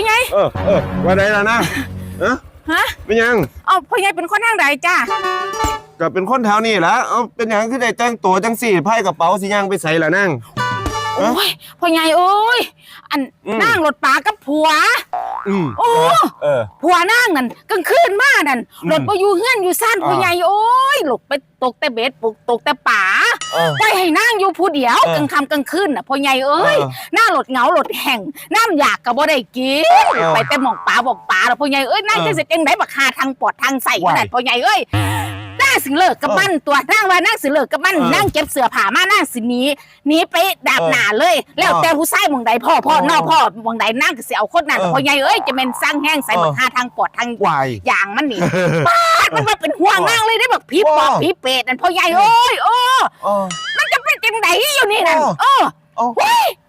อใหญ่เออเออว่าไดล่ะนะเออฮะเป็นหยังเอาพ่อใหญ่เป็นคนทางใดจ้าก็เป็นคนแถวนี้แหละเอาเป็นหยังคือได้แต่งตัวจังสี่ไพ่กระเป๋าสิยังไปใส่ละนั่ง โอ้ยพ่อใหญ่โอ้ยอันอืม นั่งรถปลากับผัว อืมโอ้เออ ผัวนั่งนั่นกลางคืนมานั่นอืมรถบ่อยู่เฮือนอยู่ซ่านอ่า พ่อใหญ่โอ้ยหลกไปตกแต่เบ็ดปลูกตกแต่ป่า เออไปให้นั่งอยู่ผู้เดียวเออกลางค่ำกลางคืนน่ะพ่อใหญ่เอ้ยเออหน้ารถเหงารถแห่งน้ำอยากก็บ่ได้กินเออไปแต่หมองป่าบอกป่าแล้วพ่อใหญ่เอ้ยนั่งเออจะสิจังไดบักหาทางปอดทางใส่ขว้ายนาดพ่อใหญ่เอ้ยนั่งสิเลิกกับเออมันตัวนั่งว่านั่งสิเลิกกับมันเออนั่งเก็บเสื้อผ้ามานั่งสิหนีหนีไปดาบเออหน้าเลย แล้วเออแต่ผู้ชายหมองใดพ่อพ่อเออนอกพ่อหมองใดนั่งก็สิเอาคนนั้นเออพ่อใหญ่เอ้ยจะเป็นสร้างแห้งใส่เออ บักหาทางปอดทาง วาย อย่างมันนี่มันมาเป็นห่วงนั่งเลยได้แบบผีปอบว้าผีเปรตนั่นพ่อใหญ่เอ้ยโอ้ เออ มันจะเป็นจังไดอยู่นี่นั่นเออเออเอา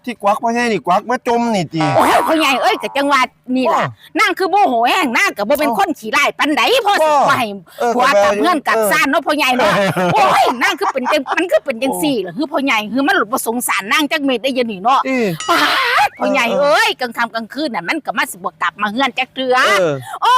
ที่กวักพ่อใหญ่นี่กวักมาจมนี่จี โอ้ยพ่อใหญ่เอ้ยกับจังหวัดนี่ล่ะว้านั่งคือโมโหแห้งนั่งกับโบเป็นคนขี่ไล่ปันไดพ่อสิว้าไปเออผัวข้กับไปเพื่อนกับเออซ่านเนาะพ่อใหญ่เนาะโอ้ยนั่งคือเป็นจังมันคือเป็นจังสี่เหรอคือพ่อใหญ่คือมันหลุดบ่สงสารนั่งจักเม็ดได้อยันนี่เนาะอีป้าด พ่อใหญ่เออเอ้ยกลางค่ำกลางคืนน่ะมันก็มาสิบ่กลับมาเฮือนจักเทื่อเออ โอ้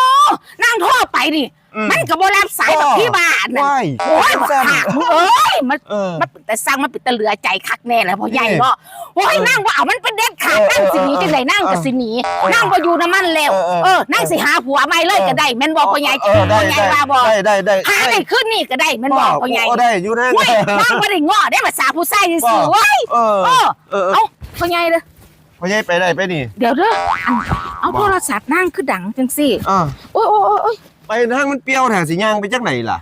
นั่งโท่อไปดิอืม มันก็บ่รับสายแบบพี่บ้านน่ะว้ายโอ้ยบักสั้นขากมึงเอ้ยมัน เออ มันเป็นแต่สร้างมันเป็นแต่เหลือใจคักแน่เลยพ่อใหญ่เนาะโอ้ยเออนั่งว่าเอามันเป็นเด็ดขาดเออนั่งสิหนีเออจังไดนั่งก็สิหนีเออนั่งบ่อยู่น้ำมันแล้วเออเออ เออนั่งสิหาผัวใหม่เลยก็ได้แม่นบ่พ่อใหญ่เออได้พ่อใหญ่ได้ว่าบ่ได้ได้ได้หาได้ขึ้นนี่ก็ได้แม่นบ่พ่อใหญ่โได้อยู่นั่นเว้ยนั่งบ่ได้ง้อได้ภาษาผู้ชายซื่อๆเว้ยเออเออเออ เออเอ้าพ่อใหญ่เด้อ พ่อใหญ่ไปได้ไปนี่เดี๋ยวเด้ออันเอาโทรศัพท์นั่งคือดังจังซี่อ่าโอ้ยโอ้ยโอ้ยโอ้ยไปทางมันเปรี้ยวแถสิย่างไปจักไหนล่ะ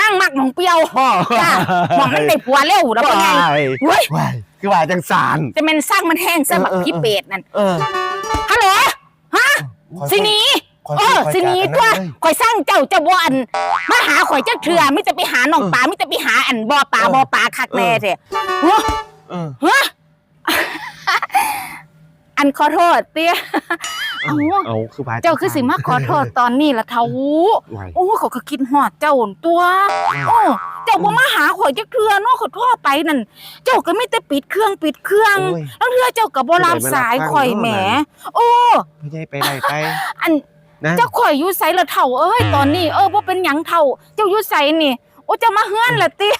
นั่งมักหมองเปรียวพ่อจ้าหมองมันได้ผัวเร็วแล้วพ่อใหญ่เว้ยว้ายคือว่าจังสารจะแม่นสร้างมันแห้งซะบักพี่เป็ดนั่นเออฮัลโหลฮะสิหนีคอยเออคอยสิหนีจากตัวกันนะข่อยสร้างเจ้าเจ้าบ่อันมาหาข่อยจักเทื่อมิจะไปหาน้องปลามิจะไปหาอันบ่อปลาเออบ่อปลาคักแน่แท้โอ้เออฮะ อันขอโทษเตี้ยเอาเอาคือว่าเจ้าคือสิมาขอโทษตอนนี้ล่ะเทาว้ายโอ้เขาก็คิดฮอดเจ้าหั่นตัวโอ้เจ้าบ่มาหาข่อยจักเทื่อเนาะขอโทษไปนั่นเจ้าก็มีแต่ปิดเครื่องปิดเครื่องโอ้ยแล้วเทื่อเจ้าก็บ่รับสายข่อยแหม โอ้พ่อใหญ่ไปได้ไปอันนะเจ้าข่อยอยู่ไสละเท่าเอ้ยตอนนี้เออบ่เป็นหยังเท่าเจ้าอยู่ไสนี่โอ้เจะมาเฮือนละติ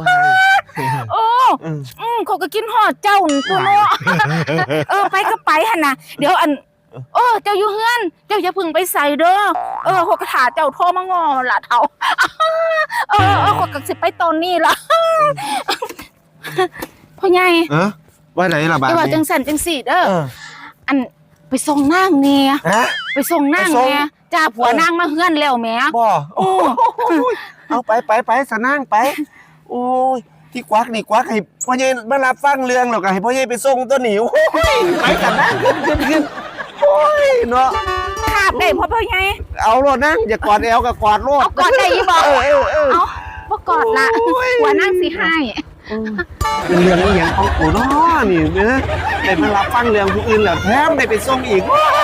ว้ายโอ้เอออืมเขาก็กินฮอดเจ้านั่นตัวเนาะเออไปก็ไปหั่นน่ะเดี๋ยวอันเออเจ้าอยู่เฮือน เจ้าอย่าเพึ่งไปใส่เด้อเออเขาก็ถาเจ้าโทรมางอล่ะเท่าเออเออเขาก็สิไปตอนนี้ล่ะพ่อใหญ่เออว่าไหนล่ะบาดอย่าว่าจันี้งสั่นจังสี่เด้อเอออันไปส่งนางเนี่ยฮะ ไปส่งนางไปส่งเนี่ยจ้าผัวเออนางมาเฮือนแล้วแหม่บ่โอ้เอาไปไปไปสนั่งไป โอ้ย ที่กวักนี่กวักให้พ่อใหญ่มารับฟังเรื่องหรอกให้พ่อใหญ่ไปส่งตัวหนิวโอ้ยไปกันนะขึ้นขึ้นขึ้นโอ้ยเนาะขาบได้เพราะพ่อไงเอาโลดนั่งอย่ากอดแอวกับกอดโลดเอากอดได้อีบ่เออเออเออเอาบ่กอดละโอ้ยหัวนั่งสิให้เป็นเรื่องอหย่างของกูเนาะนี่เนอะได้มารับฟังเรื่องผู้อื่นแล้วแถมได้ไปส่งอีกว้า